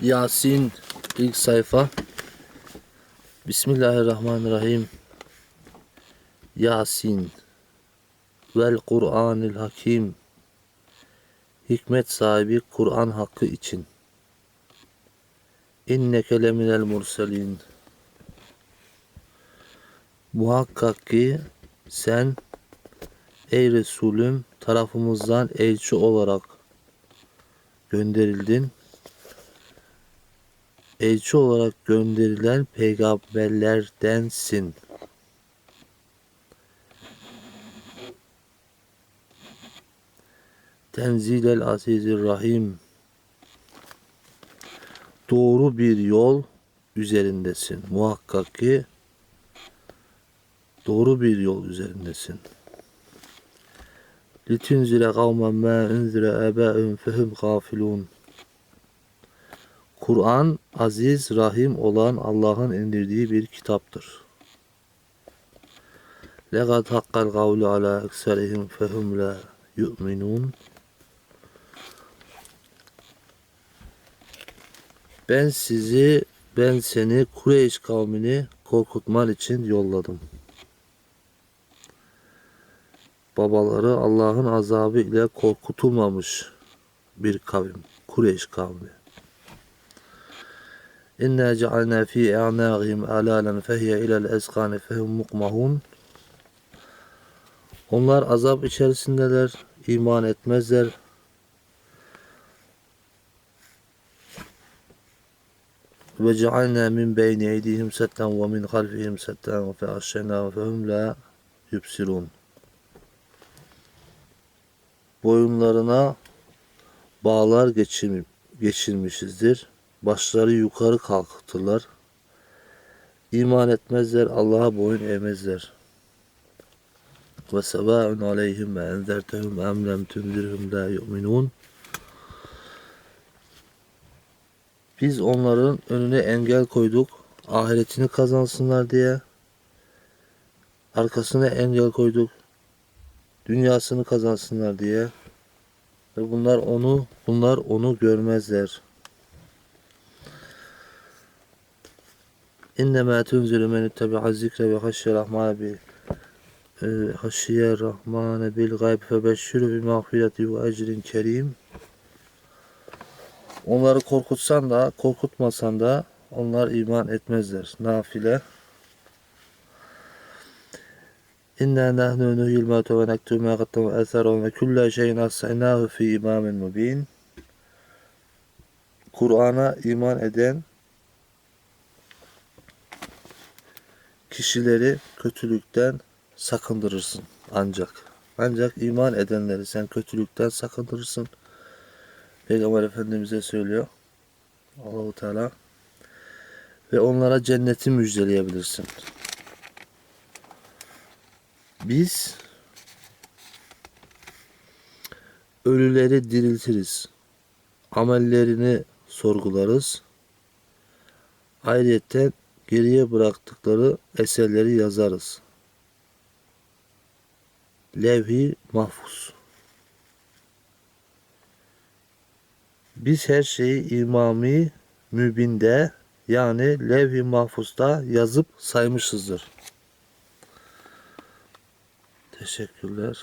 Yasin ilk sayfa. Bismillahirrahmanirrahim. Yasin vel Kur'anil Hakim. Hikmet sahibi Kur'an hakkı için. İnneke leminel murselin. Muhakkak ki sen ey Resulüm tarafımızdan elçi olarak gönderildin. Elçi olarak gönderilen peygamberlerdensin. Tenzilel Azizir Rahim. Doğru bir yol üzerindesin. Muhakkak ki doğru bir yol üzerindesin. Litunzire kavmen ma unzire ebaehum fehum gafilun. Kur'an aziz, rahim olan Allah'ın indirdiği bir kitaptır. Legad hakkal kavlu ala ekserihim fehum la yu'minun. Ben sizi, ben seni Kureyş kavmini korkutman için yolladım. Babaları Allah'ın azabı ile korkutulmamış bir kavim. Kureyş kavmi. İnna cealna fi a'naqihim alalan fehiye ilel ezkani fehum mukmahun. Onlar azap içerisindeler, iman etmezler. Ve cealna min beyni eydihim setten ve min halfihim setten fe aşşena fehum la yubsirun. Boyunlarına bağlar geçir, geçirmişizdir. Başları yukarı kalktılar. İman etmezler, Allah'a boyun eğmezler. Ve sevâun aleyhim ve enzertehum em lem la yu'minun. Biz onların önüne engel koyduk. Ahiretini kazansınlar diye. Arkasına engel koyduk. Dünyasını kazansınlar diye. Ve bunlar onu bunlar onu görmezler. İnnemâ tunziru men ittebi'a zikre ve haşye rahmâne bi e, haşye rahmâne bil gayb febeşşiru bi mağfireti ve ecrin kerim. Onları korkutsan da korkutmasan da onlar iman etmezler. Nafile. İnna nahnu nuhyil mevte ve nektubu ma qaddamu ve etharu ve kulle şeyin ahsaynahu fi imamin mubin. Kur'an'a iman eden kişileri kötülükten sakındırırsın ancak. Ancak iman edenleri sen kötülükten sakındırırsın. Peygamber Efendimiz'e söylüyor. Allahu Teala ve onlara cenneti müjdeleyebilirsin. Biz ölüleri diriltiriz. Amellerini sorgularız. Ayrıca geriye bıraktıkları eserleri yazarız. Levhi mahfuz. Biz her şeyi imami mübinde yani levh-i mahfuzda yazıp saymışızdır. Teşekkürler.